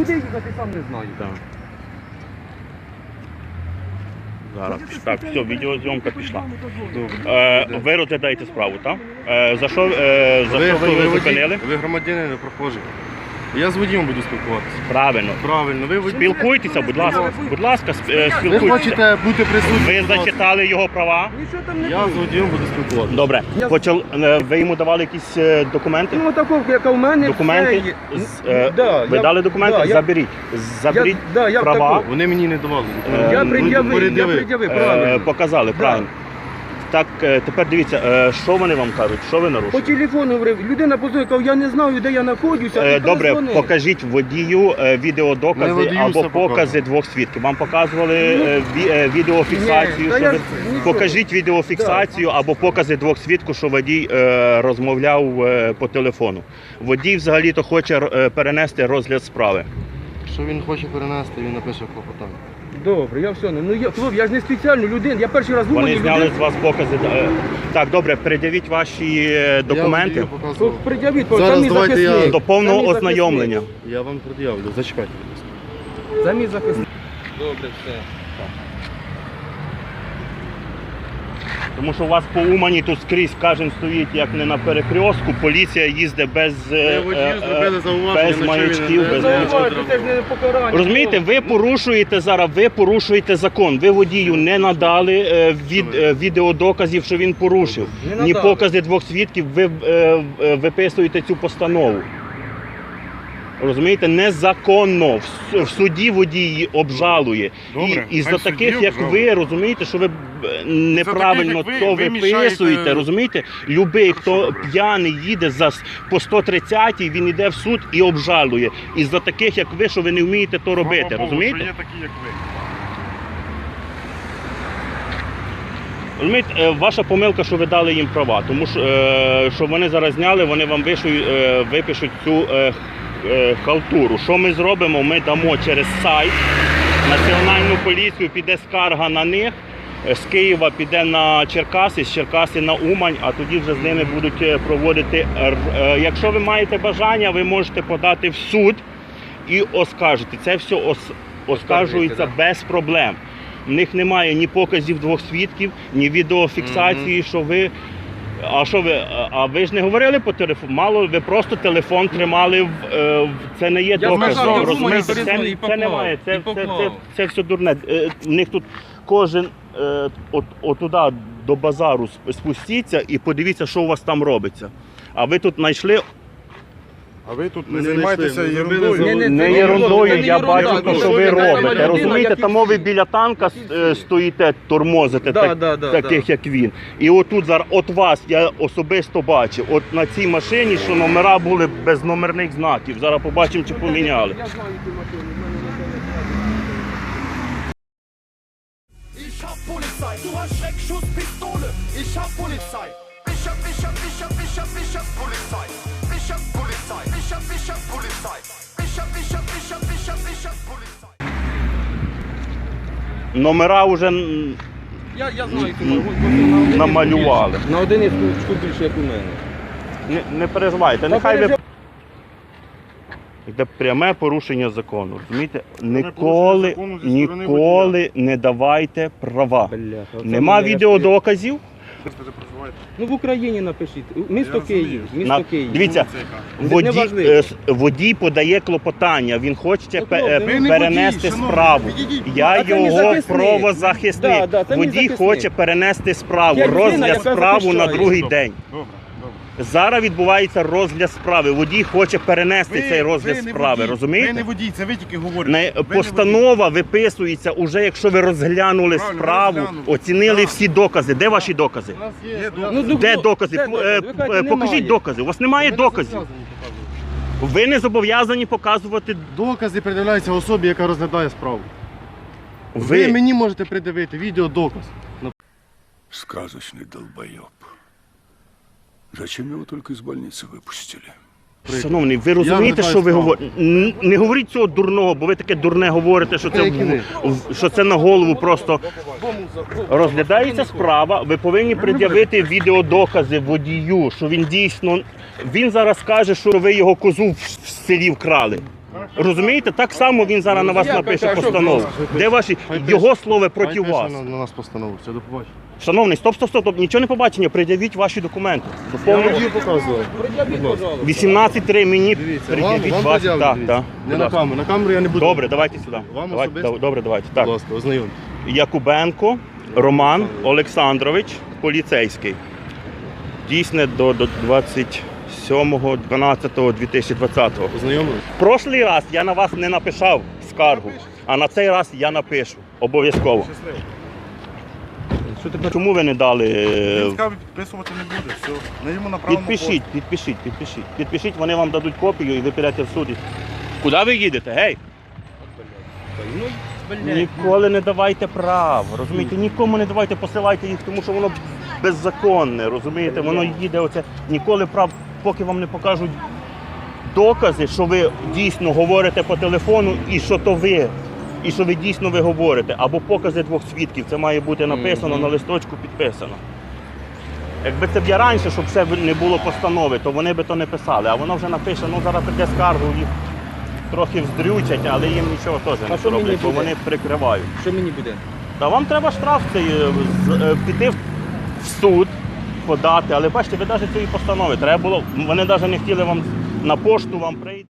куди їхати, сам не знаю. Так. Зараз. Так, все, відеозйомка пішла. Е, ви розглядаєте справу, так? Е, за що, е, за що ви його зупинили? Ви громадянин, ви прохожий. Я з водієм буду спілкуватися. Правильно. Правильно, ви водій. Спілкуйтеся, будь ласка. Будь ласка, сп- е, Ви спілкуйтеся. хочете бути присутні? Ви зачитали його права? Нічого там не Я з водієм буду спілкуватися. Добре. Я- Почал, е, ви йому давали якісь е, документи? Ну, таку, яка в мене. Документи? все є. З- е, Да, ви я- дали документи? да, я- Заберіть. Заберіть Я- да, права. Вони мені не давали. Е, Я пред'явив, я пред'явив, Е, правильно. показали, правильно. Так, е, тепер дивіться, е, що вони вам кажуть, що ви По нарушили? телефону говорив, людина позвонила, я не знаю, де я знаходжуся. Е, і Добре, перезвонив. покажіть водію е, відеодокази водію або покази двох свідків. Вам показували е, ві- е, відеофіксацію. Ні, та що я ви- нічого. Покажіть відеофіксацію або покази двох свідків, що водій е, розмовляв е, по телефону. Водій взагалі-то хоче е, перенести розгляд справи. Якщо він хоче перенести, він напише клопотання. Добре, я все. Ну я хлоп, я ж не спеціально людина. Я перший раз Вони думаю, зняли з вас покази. е, Так, добре, передявіть ваші е, документи Я водію показував. Пред'явіть, Зараз там мій давайте я- захисник. до повного мій ознайомлення. Я вам пред'явлю, зачекайте, будь ласка. захисник. Це мій захисник. Добре, все. Тому що у вас по Умані тут скрізь кожен стоїть як не на перекрестку, поліція їздить без, е, е, е, без маячків, без маячків. Розумієте, ви порушуєте зараз, ви порушуєте закон. Ви водію не надали е, від, е, відеодоказів, що він порушив. Ні покази двох свідків, ви е, е, виписуєте цю постанову. Розумієте, незаконно в, в суді водій обжалує. Добре, і, і за таких, як обжалує. ви, розумієте, що ви е, неправильно ви, то ви виписуєте, розумієте? Любий, хто п'яний їде за по 130 він йде в суд і обжалує. І за таких, як ви, що ви не вмієте то робити, Слава Богу, розумієте? Що є такі, як ви. Розумієте, е, ваша помилка, що ви дали їм права, тому що, е, що вони зараз зняли, вони вам вишують, е, випишуть цю е, халтуру. Що ми зробимо? Ми дамо через сайт національну поліцію, піде скарга на них. е, З Києва піде на Черкаси, з Черкаси на Умань, а тоді вже з ними будуть е, проводити. е, Якщо ви маєте бажання, ви можете подати в суд і оскаржити. Це все ос- оскаржується без проблем. В них немає ні показів двох свідків, ні відеофіксації, що ви. А що ви? а- ви ж не говорили по телефону? Мало ви просто телефон тримали в, е, в- це не є Я доказ. сказав, я Розумієте, думаю, це, це поклав, немає. і Це, це, поклав. це, це все дурне. Е, В них тут кожен е, от, отуда до базару сп- спустіться і подивіться, що у вас там робиться. А ви тут знайшли А ви тут не не займаєтеся ерундою. Не це ерундою, не я бачу, те, що ви робите. Розумієте, там ви біля танка е, стоїте, тормозите Да, так, да, да, таких, да. як він. І отут зараз, от вас я особисто бачив, от на цій машині, що номера були без номерних знаків. Зараз побачимо, чи поміняли. Я знаю мене на Ich hab Polizei, du hast Schreckschusspistole. Ich hab Polizei. Ich hab, ich hab, ich hab, ich hab, ich hab Polizei. Ich hab Polizei. Ich hab Polizei. Ich hab Polizei. Номера вже Я, я знаю намалювали. На один із штук більше, як у мене. Не, не переживайте, нехай ви. Це пряме порушення закону. Розумієте? Ніколи, закону зі сторони ніколи не давайте права. Бляха, оце Нема мене відеодоказів. Ви проживаєте. Ну в Україні напишіть. Місто Я Київ. розумію. Місто На- Київ. Дивіться, Це яка? Водій, неважливо. е, с- водій подає клопотання. Він хоче Ну, пе- е, ви не перенести водій, шановний, справу. відійдіть, Я. А це мій його захисник. правозахисник. Да, да, це мій водій захисник. хоче перенести справу. Я людина, розгляд яка справу на захищає. другий день. Добре. Зараз відбувається розгляд справи. Водій хоче перенести цей розгляд ви не справи. водій, Розумієте? Ви не водій, це ви тільки говорите. Не, Ви не постанова виписується уже, якщо ви розглянули Правильно, справу, розглянули. оцінили Так. всі докази. Де ваші докази? У нас є, Є порядок. Ну, Де ну, докази? де докази? е, Ви кажете, Покажіть немає. докази. У вас немає Ми не доказів. зобов'язані показувати. Ви не зобов'язані показувати. Докази придивляються особі, яка розглядає справу. Ви, Ви мені можете придивити відеодоказ. Сказочный долбоеб. Зачем его только из больницы выпустили? Шановний, ви розумієте, що ви говорите? Не говоріть цього дурного, бо ви таке дурне говорите, що це, в- що це на голову просто розглядається справа. Ви повинні пред'явити відеодокази водію, що він дійсно. Він зараз каже, що ви його козу в в селі вкрали. Розумієте, так само він зараз на вас напише постанову. Де ваші його слово проти вас? На нас постанову. Все, до побачення. Шановний, стоп, стоп, стоп, стоп, нічого не побачення, пред'явіть ваші документи. До Я повного- водію показував. Пред'явіть, пожалуйста. 18.3 мені Дивіться, вам, пред'явіть вам ваші. пред'явлю, Так, дивіться. так. Не будь на ласка. камеру. На камеру я не буду. Добре, давайте сюди. Вам давайте, особисто? добре, давайте. Будь ласка, ознайомте. Якубенко Роман Олександрович, поліцейський. Дійсне до, до 27.12.2020. Ознайомились? Прошлий раз я на вас не написав скаргу, а на цей раз я напишу. Обов'язково. Що тепер? Чому ви не дали? е, Він сказав, підписувати не буде. Все. На йому направимо Підпишіть, підпишіть, підпишіть. Підпишіть, вони вам дадуть копію і ви підете в суд. і- Куди ви їдете? Гей? Ну, блядь. Ніколи не давайте прав, розумієте? Нікому не давайте, посилайте їх, тому що воно беззаконне, розумієте? Воно їде оце. Ніколи прав, поки вам не покажуть докази, що ви дійсно говорите по телефону і що то ви. І що ви дійсно ви говорите, або покази двох свідків, це має бути написано на листочку, підписано. Якби це б я раніше, щоб б не було постанови, то вони би то не писали, а воно вже напише, ну зараз таке скаргу, їх трохи вздрючать, але їм нічого теж не що мені зроблять, бо буде? вони прикривають. Що мені буде? Та вам треба штраф цей е, з- е, піти в суд, подати, але бачите, ви навіть цієї постанови треба було. Вони навіть не хотіли вам на пошту вам прийти.